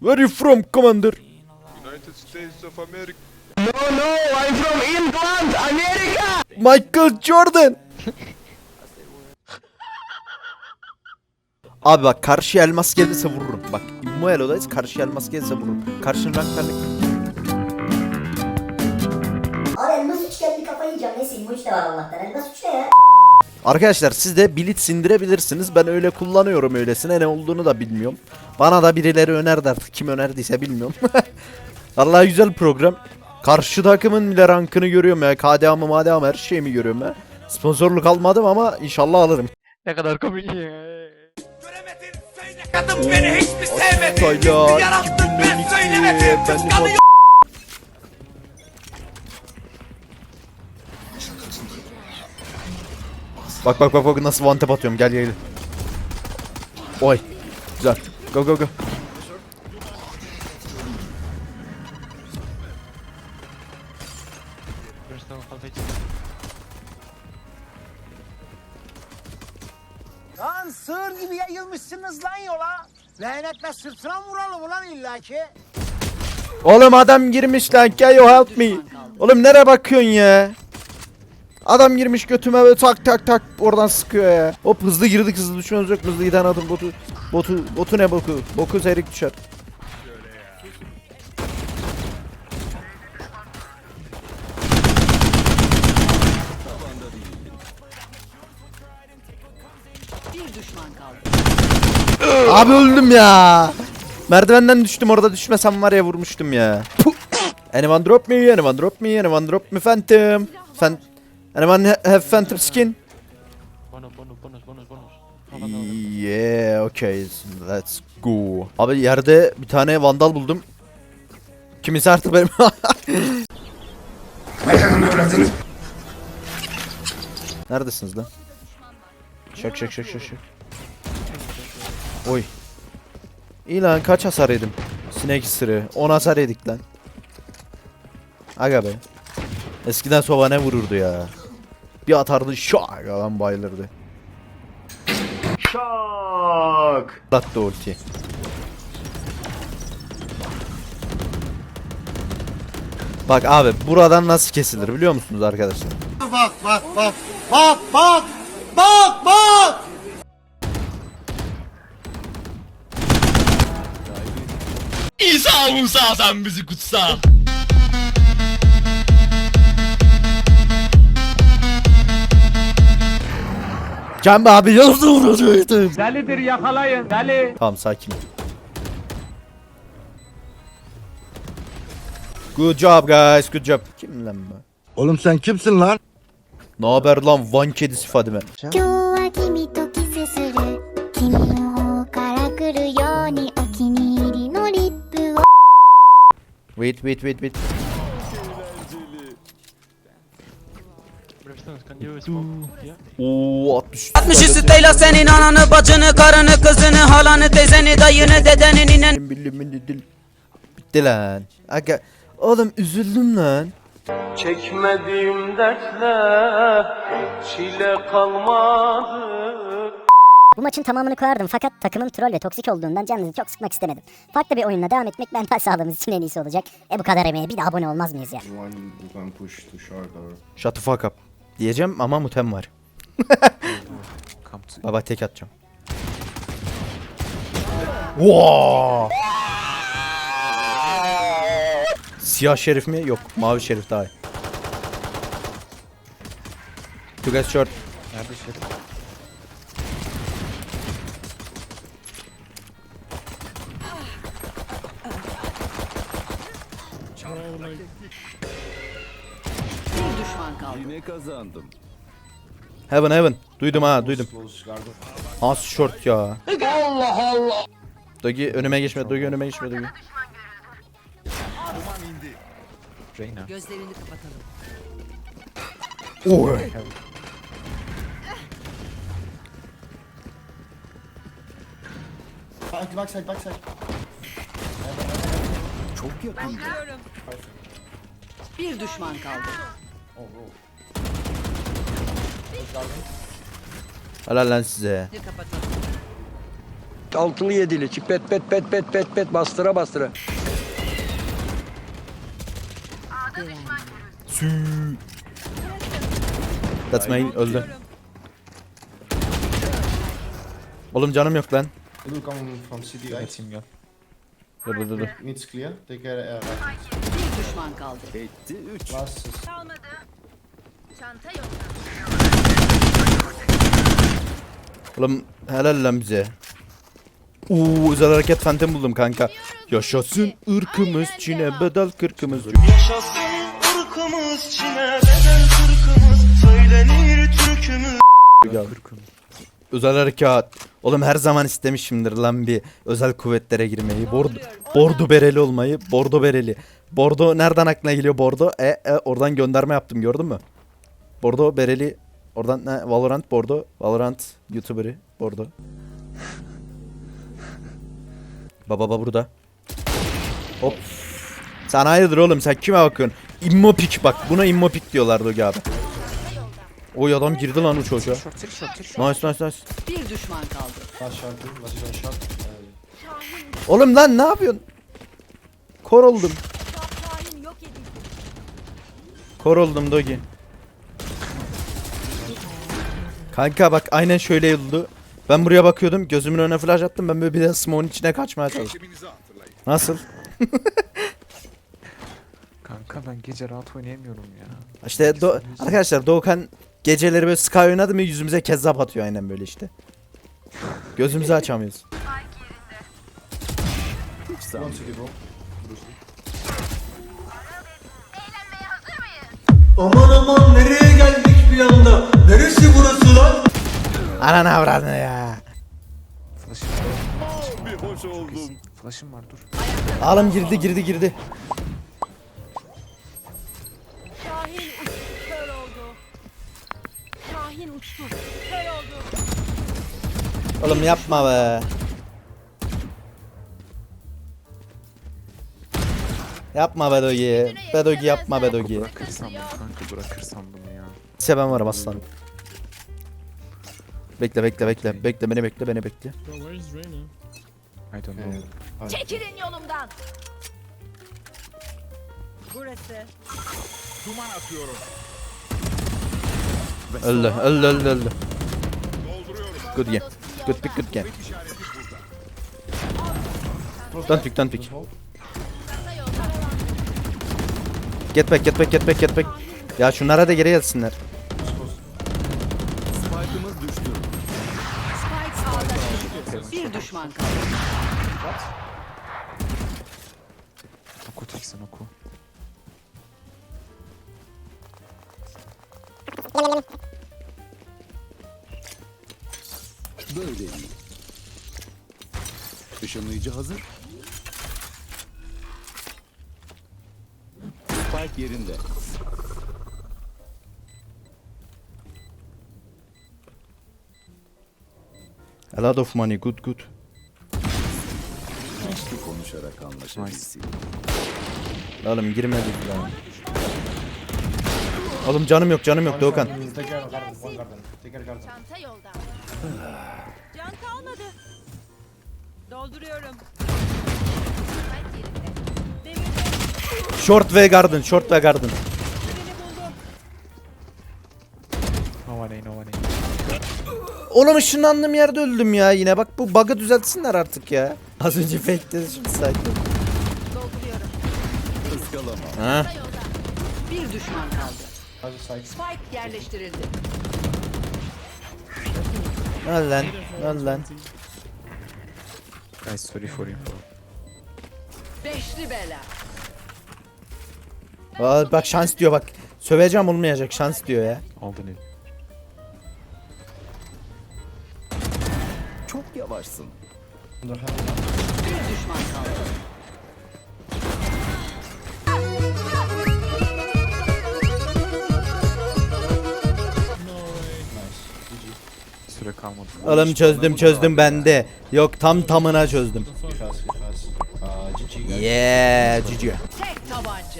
Where are you from, Commander? United States of America. Michael Jordan. Abi bak karşı elmas gelirse vururum. Bak Immoelo'dayız karşı elmas gelirse vururum. Karşının ranklarını... Abi elmas üç geldi kafayı yiyeceğim. Neyse bu işte var Allah'tan. Elmas üç ne ya? Arkadaşlar siz de Blitz indirebilirsiniz. Ben öyle kullanıyorum öylesine ne olduğunu da bilmiyorum. Bana da birileri önerdi artık. Kim önerdiyse bilmiyorum. Vallahi güzel program. Karşı takımın bile rankını görüyorum ya. KDA mı MDA mı her şeyimi görüyorum ya. Sponsorluk almadım ama inşallah alırım. Ne kadar komik ya. Kadın beni hiç mi sevmedi? Yarattın ben 2012, söylemedim. ben Bak bak bak bak nasıl one tap atıyorum gel gel. Oy. Güzel. Go go go. Lan sığır gibi yayılmışsınız lan yola. Lanetle sırtına vuralım ulan illaki. Oğlum adam girmiş lan. Can you help me? Oğlum nereye bakıyorsun ya? Adam girmiş götüme böyle tak tak tak oradan sıkıyor ya. Hop hızlı girdik hızlı düşmemiz yok. Hızlı giden adım botu. Botu, botu ne boku? Boku seyrek düşer. Abi öldüm ya. Merdivenden düştüm orada düşmesem var ya vurmuştum ya. Puh. Anyone drop me? Anyone drop me? Anyone drop me phantom? Fan Anyone ha- have phantom skin? Bonus bonus bonus bonus bonus. Havadan aldım. Yeah, okay. Let's go. Abi yerde bir tane vandal buldum. Kimisi artık benim. Neredesiniz lan? Şak şak şak şak şak. Oy. İyi lan kaç hasar yedim? Sinek ısırığı. 10 hasar yedik lan. Aga be. Eskiden sova ne vururdu ya. Bir atardı şak adam bayılırdı. Şak. Attı ulti. Bak abi buradan nasıl kesilir biliyor musunuz arkadaşlar? İsa Musa sen bizi kutsa. Can abi yazdı vuracaktım. Delidir yakalayın deli. Tamam sakin. Good job guys good job. Kim lan bu? Oğlum sen kimsin lan? Ne haber lan Van kedisi Fadime? Wait wait wait wait. Oo 60. 60 siteyle senin ananı, bacını, karını, kızını, halanı, teyzeni, dayını, dedeni, ninen. Bitti lan. Aga oğlum üzüldüm lan. Çekmediğim dertler çile kalmadı. Bu maçın tamamını koyardım fakat takımım troll ve toksik olduğundan canınızı çok sıkmak istemedim. Farklı bir oyunla devam etmek mental sağlığımız için en iyisi olacak. E bu kadar emeğe bir de abone olmaz mıyız ya? Shut the fuck up. Diyeceğim ama mutem var. Baba tek atacağım. Wow. Siyah şerif mi? Yok. Mavi şerif daha iyi. Two guys short. Nerede şey? Heaven heaven. Duydum ha duydum. Has short ya. Allah Allah. Dogi önüme geçme. Dogi önüme geçme Dogi. Reyna. Oy. Bir düşman kaldı. Helal lan size. Altılı yedili. Çip pet pet pet pet pet pet bastıra bastıra. Sü. That's my öldü. Oğlum canım yok lan. Will come from city right? Dur dur dur. dur. Mid's clear. Take care. Bir düşman kaldı. Last is Oğlum helal lan bize. Uuu özel hareket fenten buldum kanka. Yaşasın ırkımız Çin'e bedel kırkımız. Özel harekat. Oğlum her zaman istemişimdir lan bir özel kuvvetlere girmeyi. Bordo, bordo bereli olmayı. Bordo bereli. Bordo nereden aklına geliyor bordo? E, e oradan gönderme yaptım gördün mü? Bordo bereli. Oradan ne? Valorant bordo. Valorant YouTuber'ı bordo. Baba baba burada. Hop. Sen hayırdır oğlum sen kime bakıyorsun? Immopik bak buna immopik diyorlar Dogi abi. Oy adam girdi lan o çocuğa. Nice nice nice. Bir düşman kaldı. Oğlum lan ne yapıyorsun? Kor oldum. Kor oldum Dogi. Kanka bak aynen şöyle oldu. Ben buraya bakıyordum gözümün önüne flash attım ben böyle bir de smoke'un içine kaçmaya çalıştım. Nasıl? Kanka ben gece rahat oynayamıyorum ya. İşte Do- arkadaşlar Doğukan geceleri böyle Sky oynadı mı yüzümüze kezzap atıyor aynen böyle işte. Gözümüzü açamıyoruz. Aman aman nereye geldik bir anda? Neresi burası lan? Ananı avradını ya. Flash'ım var. Bir hoş oldum. Flash'ım var dur. Alım girdi girdi girdi. Şahin uçtu, kör oldu. Şahin uçtu, kör oldu. Oğlum yapma be. Yapma Bedogi. Bedogi yapma Bedogi. Bırakırsam bunu kanka bırakırsam bunu ya. İşte ben varım aslanım. Bekle bekle bekle. Bekle beni bekle beni bekle. I don't know. Uh, Çekilin yolumdan. Burası. Öldü öldü öldü öldü. Good game. Good pick good game. Don't pick don't pick. Get back get back get back get back. Ya şunlara da geri gelsinler. Bir düşman kaldı. Oku teksin oku. Böyle iyi. Işınlayıcı hazır. Spike yerinde. A lot of money good good. Keşke konuşarak anlaşabilsek. Oğlum girmedik lan. Oğlum canım yok canım yok Doğukan. Çanta yolda. Can kalmadı. Dolduruyorum. Short ve garden short ve garden. Oğlum ışınlandığım yerde öldüm ya yine bak bu bug'ı düzeltsinler artık ya. Az önce fake dedi şimdi sakin. Dolduruyorum. Ha? Bir düşman kaldı. Spike yerleştirildi. Al lan al lan. Guys sorry for you. Beşli bela. Aa, bak şans diyor bak. Söveceğim olmayacak şans diyor ya. Aldın el. Yavaşsın. Underhand. Bir düşman kaldı. Süre kalmadı. Oğlum çözdüm çözdüm bende. Yok tam tamına çözdüm. Yeah cici. Tek tabanca.